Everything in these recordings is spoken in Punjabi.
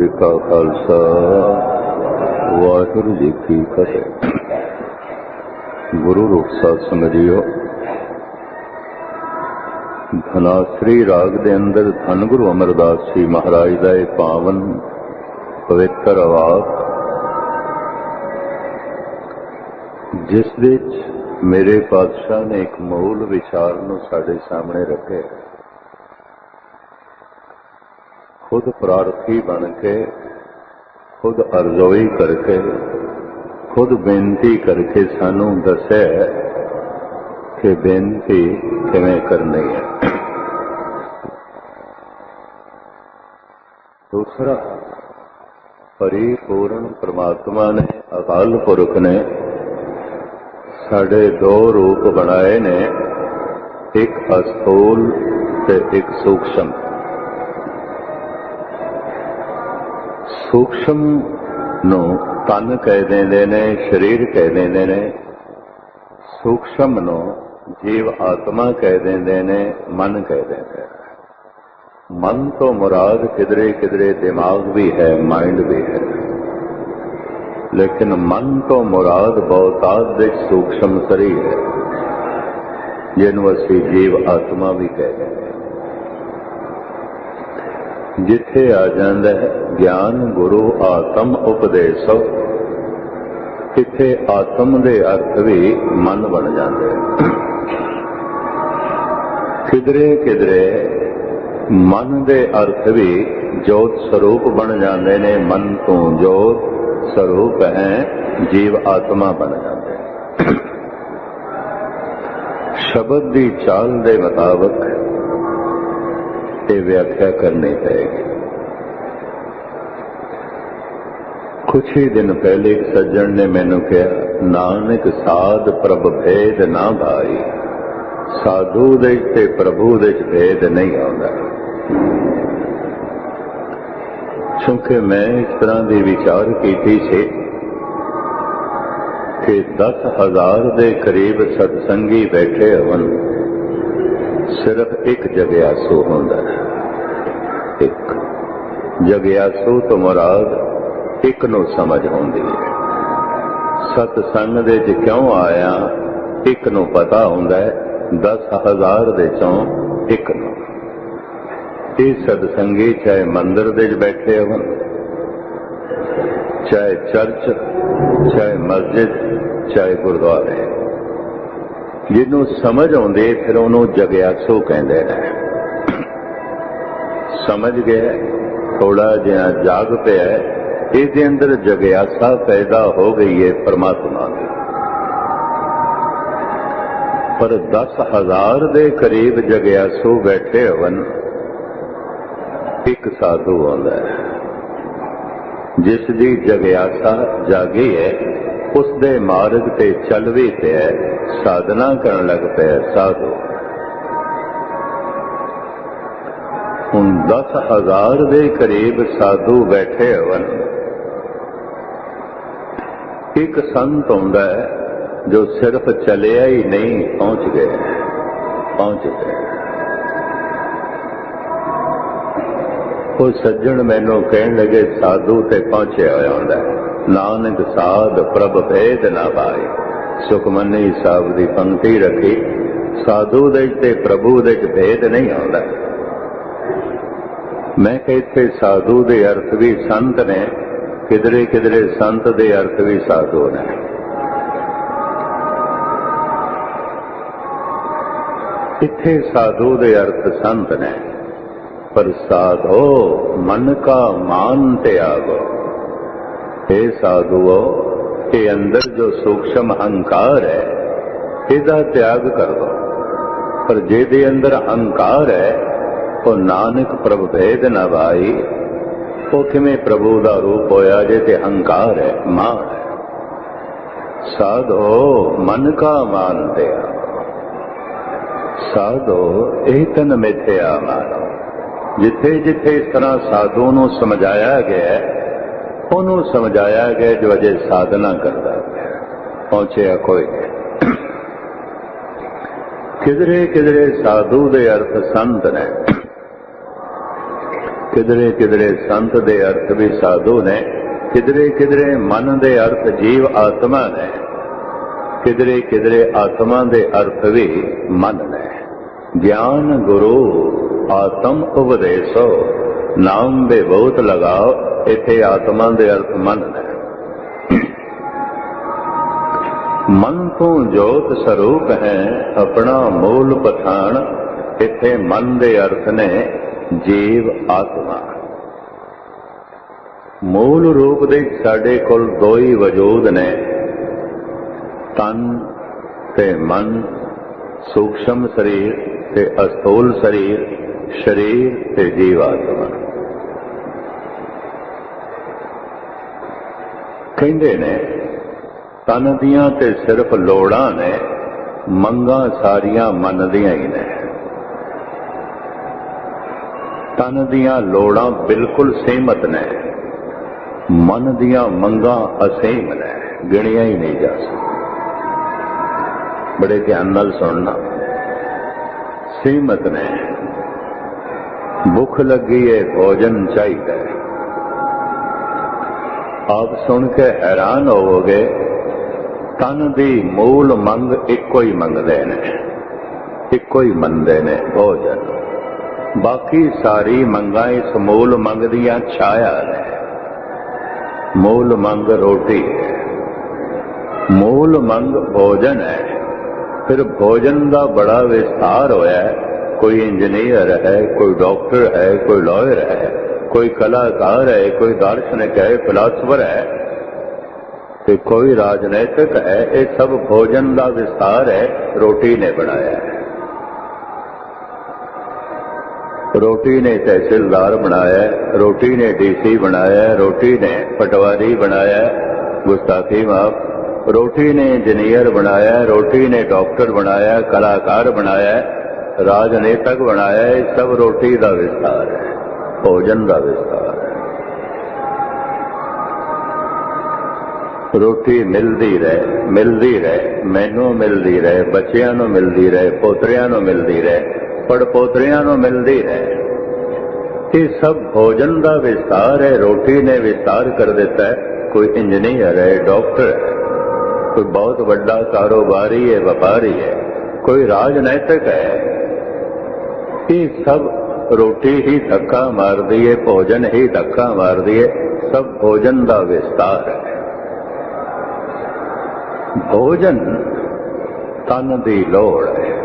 ਜੀ ਕਾ ਖਾਲਸਾ, ਵਾਹਿਗੁਰੂ ਜੀ ਕੀ ਫਤਿਹ। ਗੁਰੂ ਰੂਪ ਸਾਧ ਸੰਗਤ ਜੀਓ ਧਨਾਸਰੀ ਰਾਗ ਦੇ ਅੰਦਰ ਧੰਨ ਗੁਰੂ ਅਮਰਦਾਸ ਜੀ ਮਹਾਰਾਜ ਦਾ ਇਹ ਪਾਵਨ ਪਵਿੱਤਰ ਆਵਾਜ਼, ਜਿਸ ਵਿੱਚ ਮੇਰੇ ਪਾਤਸ਼ਾਹ ਨੇ ਇੱਕ ਮੂਲ ਵਿਚਾਰ ਨੂੰ ਸਾਡੇ ਸਾਹਮਣੇ ਰੱਖਿਆ। ਖੁਦ ਪ੍ਰਾਰਥੀ ਬਣ ਕੇ, ਖੁਦ ਅਰਜ਼ੋਈ ਕਰਕੇ, ਖੁਦ ਬੇਨਤੀ ਕਰਕੇ ਸਾਨੂੰ ਦੱਸਿਆ ਕਿ ਬੇਨਤੀ ਕਿਵੇਂ ਕਰਨੀ ਹੈ। ਦੂਸਰਾ, ਪਰਿਪੂਰਨ ਪ੍ਰਮਾਤਮਾ ਨੇ, ਅਕਾਲ ਪੁਰਖ ਨੇ ਸਾਡੇ ਦੋ ਰੂਪ ਬਣਾਏ ਨੇ, ਇੱਕ ਅਸਥੂਲ ਤੇ ਇੱਕ ਸੂਖਸ਼ਮ। ਸੂਖਸ਼ਮ ਨੂੰ ਤਨ ਕਹਿ ਦਿੰਦੇ ਨੇ, ਸਰੀਰ ਕਹਿ ਦਿੰਦੇ ਨੇ। ਸੂਖਸ਼ਮ ਨੂੰ ਜੀਵ ਆਤਮਾ ਕਹਿ ਦਿੰਦੇ ਨੇ, ਮਨ ਕਹਿ ਦਿੰਦੇ ਨੇ। ਮਨ ਤੋਂ ਮੁਰਾਦ ਕਿਧਰੇ ਕਿਧਰੇ ਦਿਮਾਗ ਵੀ ਹੈ ਮਾਈਂਡ ਵੀ ਹੈ। ਲੇਕਿਨ ਮਨ ਤੋਂ ਮੁਰਾਦ ਬਹੁਤਾਤ ਦੇ ਸੂਖਸ਼ਮ ਸਰੀਰ ਹੈ, ਜਿਹਨੂੰ ਅਸੀਂ ਜੀਵ ਆਤਮਾ ਵੀ ਕਹਿੰਦੇ ਹਾਂ ਜਿੱਥੇ ਆ ਜਾਂਦਾ ਹੈ, ਗਿਆਨ, ਗੁਰੂ, ਆਤਮ ਉਪਦੇਸੋ ਕਿੱਥੇ ਆਤਮ ਦੇ ਅਰਥ ਵੀ ਮਨ ਬਣ ਜਾਂਦੇ ਕਿਧਰੇ ਕਿਧਰੇ ਮਨ ਦੇ ਅਰਥ ਵੀ ਜੋਤ ਸਰੂਪ ਬਣ ਜਾਂਦੇ ਨੇ, ਮਨ ਤੋਂ ਜੋਤ ਸਰੂਪ ਹੈ, ਜੀਵ ਆਤਮਾ ਬਣ ਜਾਂਦੇ ਸ਼ਬਦ ਦੀ ਚਾਲ ਦੇ ਮੁਤਾਬਕ ਇਹ ਵਿਆਖਿਆ ਕਰਨੀ ਪਏਗੀ। ਕੁਛ ਹੀ ਦਿਨ ਪਹਿਲੇ ਇੱਕ ਸੱਜਣ ਨੇ ਮੈਨੂੰ ਕਿਹਾ, ਨਾਨਕ ਸਾਧ ਪ੍ਰਭ ਭੇਦ ਨਾ ਭਾਈ। ਸਾਧੂ ਦੇ ਤੇ ਪ੍ਰਭੂ ਦੇ ਚ ਭੇਦ ਨਹੀਂ ਆਉਂਦਾ। ਕਿਉਂਕਿ ਮੈਂ ਇਸ ਤਰ੍ਹਾਂ ਦੀ ਵਿਚਾਰ ਕੀਤੀ ਸੀ ਕਿ 10000 ਦੇ ਕਰੀਬ ਸਤਸੰਗੀ ਬੈਠੇ ਹੋਣ। ਸਿਰਫ ਇੱਕ ਜਗਿਆਸੂ ਹੁੰਦਾ ਹੈ। ਇੱਕ। ਜਗਿਆਸੂ ਤੋਂ ਮੁਰਾਦ ਇੱਕ ਨੂੰ ਸਮਝ ਹੁੰਦੀ ਹੈ। ਸਤ ਸੰਗ ਦੇ ਚ ਕਿਉਂ ਆਇਆ? ਇੱਕ ਨੂੰ ਪਤਾ ਹੁੰਦਾ ਹੈ 10000 ਦੇ ਚੋਂ ਇੱਕ ਨੂੰ। ਇਹ ਸਤ ਸੰਗੀ ਚਾਹੇ ਮੰਦਰ ਦੇ ਚ ਬੈਠੇ ਹੋਣ, ਚਾਹੇ ਚਰਚ, ਚਾਹੇ ਮਸਜਿਦ, ਚਾਹੇ ਗੁਰਦੁਆਰੇ। ਜਿਹਨੂੰ ਸਮਝ ਆਉਂਦੇ, ਫਿਰ ਉਹਨੂੰ ਜਗਿਆਸੂ ਕਹਿੰਦੇ ਨੇ। ਸਮਝ ਗਿਆ ਥੋੜਾ ਜਿਹਾ ਜਾਗ ਪਿਆ, ਇਹਦੇ ਅੰਦਰ ਜਗਿਆਸਾ ਪੈਦਾ ਹੋ ਗਈ ਹੈ ਪਰਮਾਤਮਾ ਦੀ। ਪਰ 10000 ਦੇ ਕਰੀਬ ਜਗਿਆਸੂ ਬੈਠੇ ਹੋਣ, ਇੱਕ ਸਾਧੂ ਆਉਂਦਾ ਹੈ। ਜਿਸ ਦੀ ਜਗਿਆਸਾ ਜਾਗੀ ਹੈ, ਉਸ ਦੇ ਮਾਰਗ ਤੇ ਚੱਲ ਵੀ ਪਿਆ ਸਾਧਨਾ ਕਰਨ ਲੱਗ ਪਿਆ ਸਾਧੂ। ਹੁਣ 10000 ਦੇ ਕਰੀਬ ਸਾਧੂ ਬੈਠੇ ਹੋਣ। ਇੱਕ ਸੰਤ ਹੁੰਦਾ ਹੈ, ਜੋ ਸਿਰਫ ਚਲਿਆ ਹੀ ਨਹੀਂ, ਪਹੁੰਚ ਗਿਆ। ਪਹੁੰਚ ਗਿਆ। ਉਹ ਸੱਜਣ ਮੈਨੂੰ ਕਹਿਣ ਲੱਗੇ, ਸਾਧੂ ਤੇ ਪਹੁੰਚਿਆ ਹੋਇਆ ਹੁੰਦਾ ਨਾਨਕ ਸਾਧ ਪ੍ਰਭ ਭੇਦ ਨਾ ਪਾਏ। ਸੁਖਮਨੀ ਸਾਹਿਬ ਦੀ ਪੰਕਤੀ ਰੱਖੀ। ਸਾਧੂ ਦੇ ਤੇ ਪ੍ਰਭੂ ਦੇ ਚ ਭੇਦ ਨਹੀਂ ਆਉਂਦਾ। ਮੈਂ ਕਿ ਇੱਥੇ ਸਾਧੂ ਦੇ ਅਰਥ ਵੀ ਸੰਤ ਨੇ ਕਿਧਰੇ ਕਿਧਰੇ ਸੰਤ ਦੇ ਅਰਥ ਵੀ ਸਾਧੂ ਨੇ। ਇੱਥੇ ਸਾਧੂ ਦੇ ਅਰਥ ਸੰਤ ਨੇ। ਪਰ ਸਾਧੋ, ਮਨ ਕਾ ਮਾਨ ਤਿਆਗੋ हे ਸਾਧੂਓ ਇਹ ਅੰਦਰ ਜੋ ਸੂਖਸ਼ਮ ਹੰਕਾਰ ਹੈ, ਇਹਦਾ ਤਿਆਗ ਕਰ ਦੋ। ਪਰ ਜਿਹਦੇ ਅੰਦਰ ਹੰਕਾਰ ਹੈ, ਉਹ ਨਾਨਕ ਪ੍ਰਭ ਭੇਦ ਨਾ ਭਾਈ। ਉਹ ਕਿਵੇਂ ਪ੍ਰਭੂ ਦਾ ਰੂਪ ਹੋਇਆ ਜੇ ਤੇ ਹੰਕਾਰ ਹੈ ਮਾਨ ਹੈ। ਸਾਧੋ ਮਨ ਕਾ ਮਾਨ ਸਾਧੋ ਇਹ ਤਨ ਮਿਥਿਆ ਮਾਨੋ ਜਿੱਥੇ ਜਿੱਥੇ ਇਸ ਤਰ੍ਹਾਂ ਸਾਧੂ ਨੂੰ ਸਮਝਾਇਆ ਗਿਆ ਉਹਨੂੰ ਸਮਝਾਇਆ ਗਿਆ ਜੋ ਅਜੇ ਸਾਧਨਾ ਕਰਦਾ ਪਹੁੰਚਿਆ ਕੋਈ ਕਿਧਰੇ ਕਿਧਰੇ ਸਾਧੂ ਦੇ ਅਰਥ ਸੰਤ ਨੇ। ਕਿਧਰੇ ਕਿਧਰੇ ਸੰਤ ਦੇ ਅਰਥ ਵੀ ਸਾਧੂ ਨੇ। ਕਿਧਰੇ ਕਿਧਰੇ ਮਨ ਦੇ ਅਰਥ ਜੀਵ ਆਤਮਾ ਨੇ। ਕਿਧਰੇ ਕਿਧਰੇ ਆਤਮਾ ਦੇ ਅਰਥ ਵੀ ਮਨ ਨੇ। ਗਿਆਨ ਗੁਰੂ ਆਤਮ ਉਪਦੇਸੋ। ਨਾਮ ਦੇ ਬਹੁਤ ਲਗਾਓ, ਇੱਥੇ ਆਤਮਾ ਦੇ ਅਰਥ ਮਨ ਨੇ ਮਨ ਤੋਂ ਜੋਤ ਸਰੂਪ ਹੈ, ਆਪਣਾ ਮੂਲ ਪਛਾਣ, ਇੱਥੇ ਮਨ ਦੇ ਅਰਥ ਨੇ ਜੀਵ ਆਤਮਾ। ਮੂਲ ਰੂਪ ਦੇ ਸਾਡੇ ਕੋਲ ਦੋ ਹੀ ਵਜੂਦ ਨੇ। ਤਨ ਤੇ ਮਨ, ਸੂਖਸ਼ਮ ਸਰੀਰ ਤੇ ਅਸਥੂਲ ਸਰੀਰ। ਸਰੀਰ ਤੇ ਜੀਵ ਆਤਮਾ ਕਹਿੰਦੇ ਨੇ, ਤਨ ਦੀਆਂ ਤੇ ਸਿਰਫ ਲੋੜਾਂ ਨੇ, ਮੰਗਾਂ ਸਾਰੀਆਂ ਮਨ ਦੀਆਂ ਹੀ ਨੇ। ਤਨ ਦੀਆਂ ਲੋੜਾਂ ਬਿਲਕੁਲ ਸੀਮਤ ਨੇ, ਮਨ ਦੀਆਂ ਮੰਗਾਂ ਅਸੀਮ ਨੇ, ਗਿਣੀਆਂ ਹੀ ਨਹੀਂ ਜਾ ਸਕਦੀਆਂ। ਬੜੇ ਧਿਆਨ ਨਾਲ ਸੁਣਨਾ। ਸੀਮਤ ਨੇ ਭੁੱਖ ਲੱਗੀ ਹੈ ਭੋਜਨ ਚਾਹੀਦਾ ਹੈ ਆਪ ਸੁਣ ਕੇ ਹੈਰਾਨ ਹੋਵੋਗੇ, ਤਨ ਦੀ ਮੂਲ ਮੰਗ ਇੱਕੋ ਹੀ ਮੰਗਦੇ ਨੇ। ਇੱਕੋ ਹੀ ਮੰਨਦੇ ਨੇ ਭੋਜਨ। ਬਾਕੀ ਸਾਰੀ ਮੰਗਾਂ ਇਸ ਮੂਲ ਮੰਗ ਦੀਆਂ ਛਾਇਆ ਨੇ। ਮੂਲ ਮੰਗ ਰੋਟੀ ਹੈ ਮੂਲ ਮੰਗ ਭੋਜਨ ਹੈ ਫਿਰ ਭੋਜਨ ਦਾ ਬੜਾ ਵਿਸਥਾਰ ਹੋਇਆ ਹੈ ਕੋਈ ਇੰਜੀਨੀਅਰ ਹੈ, ਕੋਈ ਡਾਕਟਰ ਹੈ, ਕੋਈ ਲਾਇਰ ਹੈ, ਕੋਈ ਕਲਾਕਾਰ ਹੈ, ਕੋਈ ਦਾਰਸ਼ਨਿਕ ਹੈ ਫਿਲਾਸਫਰ ਹੈ, ਤੇ ਕੋਈ ਰਾਜਨੀਤਿਕ ਹੈ, ਇਹ ਸਭ ਭੋਜਨ ਦਾ ਵਿਸਥਾਰ ਹੈ, ਰੋਟੀ ਨੇ ਬਣਾਇਆ ਹੈ। ਰੋਟੀ ਨੇ ਤਹਿਸੀਲਦਾਰ ਬਣਾਇਆ ਰੋਟੀ ਨੇ ਡੀਸੀ ਬਣਾਇਆ ਰੋਟੀ ਨੇ ਪਟਵਾਰੀ ਬਣਾਇਆ ਗੁਸਤਾਖੀ ਮਾਫ। ਰੋਟੀ ਨੇ ਇੰਜੀਨੀਅਰ ਬਣਾਇਆ ਰੋਟੀ ਨੇ ਡਾਕਟਰ ਬਣਾਇਆ ਕਲਾਕਾਰ ਬਣਾਇਆ ਹੈ, ਰਾਜਨੀਤਿਕ ਬਣਾਇਆ ਇਹ ਸਭ ਰੋਟੀ ਦਾ ਵਿਸਥਾਰ ਹੈ ਭੋਜਨ ਦਾ ਵਿਸਥਾਰ ਹੈ। ਰੋਟੀ ਮਿਲਦੀ ਰਹੇ ਮਿਲਦੀ ਰਹੇ ਮੈਨੂੰ ਮਿਲਦੀ ਰਹੇ ਬੱਚਿਆਂ ਨੂੰ ਮਿਲਦੀ ਰਹੇ ਪੋਤਰਿਆਂ ਨੂੰ ਮਿਲਦੀ ਰਹੇ ਪੜ ਪੋਤਰਿਆਂ ਨੂੰ ਮਿਲਦੀ ਰਹੇ। ਇਹ ਸਭ ਭੋਜਨ ਦਾ ਵਿਸਤਾਰ ਹੈ ਰੋਟੀ ਨੇ ਵਿਸਤਾਰ ਕਰ ਦਿੱਤਾ ਹੈ। ਕੋਈ ਇੰਜੀਨੀਅਰ ਹੈ ਡਾਕਟਰ ਹੈ ਕੋਈ ਬਹੁਤ ਵੱਡਾ ਕਾਰੋਬਾਰੀ ਹੈ ਵਪਾਰੀ ਹੈ ਕੋਈ ਰਾਜਨੈਤਿਕ ਹੈ ਇਹ ਸਭ, ਰੋਟੀ ਹੀ ਧੱਕਾ ਮਾਰਦੀ ਏ ਭੋਜਨ ਹੀ ਧੱਕਾ ਮਾਰਦੀ ਏ ਸਭ ਭੋਜਨ ਦਾ ਵਿਸਤਾਰ ਹੈ। ਭੋਜਨ ਤਨ ਦੀ ਲੋੜ ਹੈ।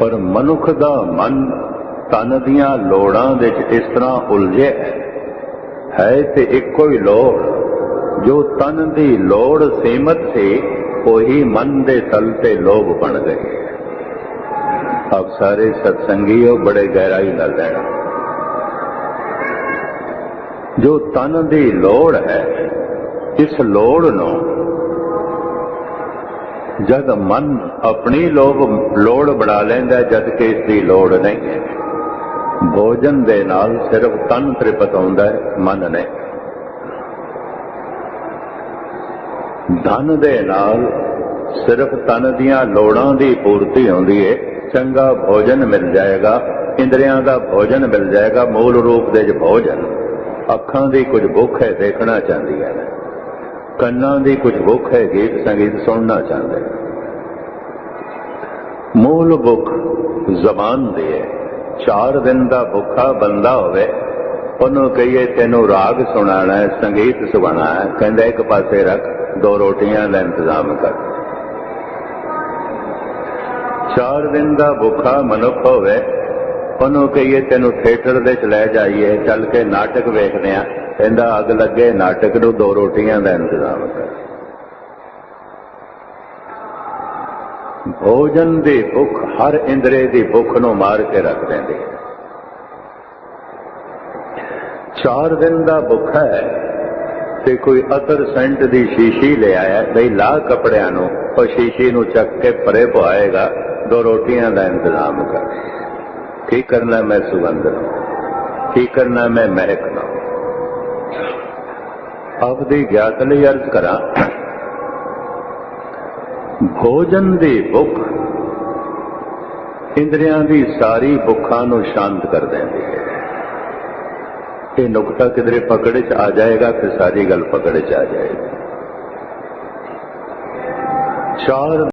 ਪਰ ਮਨੁੱਖ ਦਾ ਮਨ ਤਨ ਦੀਆਂ ਲੋੜਾਂ ਵਿੱਚ ਇਸ ਤਰ੍ਹਾਂ ਉਲਝਿਆ ਹੈ। ਤੇ ਇੱਕੋ ਹੀ ਲੋੜ, ਜੋ ਤਨ ਦੀ ਲੋੜ ਸੀਮਤ ਸੀ, ਉਹੀ ਮਨ ਦੇ ਤਲ ਤੇ ਲੋਭ ਬਣ ਗਏ ਆਪ ਸਾਰੇ ਸਤਸੰਗੀਓ ਬੜੇ ਗਹਿਰਾਈ ਨਾਲ ਲੈਣਾ ਜੋ ਤਨ ਦੀ ਲੋੜ ਹੈ, ਇਸ ਲੋੜ ਨੂੰ ਜਦ ਮਨ ਆਪਣੀ ਲੋਭ, ਲੋੜ ਬਣਾ ਲੈਂਦਾ ਜਦ ਕਿ ਇਸ ਦੀ ਲੋੜ ਨਹੀਂ ਹੈ। ਭੋਜਨ ਦੇ ਨਾਲ ਸਿਰਫ ਤਨ ਤ੍ਰਿਪਤ ਹੁੰਦਾ ਹੈ, ਮਨ ਨਹੀਂ। ਧਨ ਦੇ ਨਾਲ ਸਿਰਫ ਤਨ ਦੀਆਂ ਲੋੜਾਂ ਦੀ ਪੂਰਤੀ ਹੁੰਦੀ ਹੈ। ਚੰਗਾ ਭੋਜਨ ਮਿਲ ਜਾਏਗਾ, ਇੰਦਰੀਆਂ ਦਾ ਭੋਜਨ ਮਿਲ ਜਾਏਗਾ, ਮੂਲ ਰੂਪ ਦੇ ਚ ਭੋਜਨ। ਅੱਖਾਂ ਦੀ ਕੁਝ ਭੁੱਖ ਹੈ ਦੇਖਣਾ ਚਾਹੁੰਦੀਆਂ ਨੇ ਕੰਨਾਂ ਦੀ ਕੁਝ ਭੁੱਖ ਹੈ ਗੀਤ ਸੰਗੀਤ ਸੁਣਨਾ ਚਾਹੁੰਦੇ ਨੇ। ਮੂਲ ਭੁੱਖ ਜ਼ਬਾਨ ਦੀ ਹੈ। ਚਾਰ ਦਿਨ ਦਾ ਭੁੱਖਾ ਬੰਦਾ ਹੋਵੇ, ਉਹਨੂੰ ਕਹੀਏ, ਤੈਨੂੰ ਰਾਗ ਸੁਣਾਣਾ ਹੈ, ਸੰਗੀਤ ਸੁਣਾਣਾ ਹੈ। ਕਹਿੰਦਾ, ਇੱਕ ਪਾਸੇ ਰੱਖ, ਦੋ ਰੋਟੀਆਂ ਦਾ ਇੰਤਜ਼ਾਮ ਕਰ। ਚਾਰ ਦਿਨ ਦਾ ਭੁੱਖਾ ਮਨੁੱਖ ਹੋਵੇ, ਉਹਨੂੰ ਕਹੀਏ ਤੈਨੂੰ ਥੀਏਟਰ ਦੇ ਚ ਲੈ ਜਾਈਏ, ਚੱਲ ਕੇ ਨਾਟਕ ਵੇਖਦੇ ਆ। ਕਹਿੰਦਾ, ਅੱਗ ਲੱਗੇ, ਨਾਟਕ ਨੂੰ ਦੋ ਰੋਟੀਆਂ ਦਾ ਇੰਤਜ਼ਾਮ ਕਰ। ਭੋਜਨ ਦੀ ਭੁੱਖ, ਹਰ ਇੰਦਰੇ ਦੀ ਭੁੱਖ ਨੂੰ ਮਾਰ ਕੇ ਰੱਖ ਦਿੰਦੀ ਹੈ। ਚਾਰ ਦਿਨ ਦਾ ਭੁੱਖਾ ਹੈ ਤੇ ਕੋਈ ਅਤਰ ਸੈਂਟ ਦੀ ਸ਼ੀਸ਼ੀ ਲੈ ਆਇਆ, ਬਈ ਲਾ ਕੱਪੜਿਆਂ ਨੂੰ, ਉਹ ਸ਼ੀਸ਼ੀ ਨੂੰ ਚੱਕ ਕੇ ਪਰੇ ਪਵਾਏਗਾ। ਦੋ ਰੋਟੀਆਂ ਦਾ ਇੰਤਜ਼ਾਮ ਕਰ। ਕੀ ਕਰਨਾ ਮੈਂ ਸੁਗੰਧ ਨੂੰ ਕੀ ਕਰਨਾ ਮੈਂ ਮਹਿਕ ਨੂੰ ਆਪ ਦੀ ਗਿਆਤ ਲਈ ਅਰਜ਼ ਕਰਾਂ। ਭੋਜਨ ਦੀ ਭੁੱਖ ਇੰਦਰੀਆਂ ਦੀ ਸਾਰੀ ਭੁੱਖਾਂ ਨੂੰ ਸ਼ਾਂਤ ਕਰ ਦਿੰਦੀ ਹੈ। ਇਹ ਨੁਕਤਾ ਕਿਧਰੇ ਪਕੜ ਚ ਆ ਜਾਏਗਾ ਤੇ ਸਾਰੀ ਗੱਲ ਪਕੜ ਚ ਆ ਜਾਏਗੀ। ਚਾਰ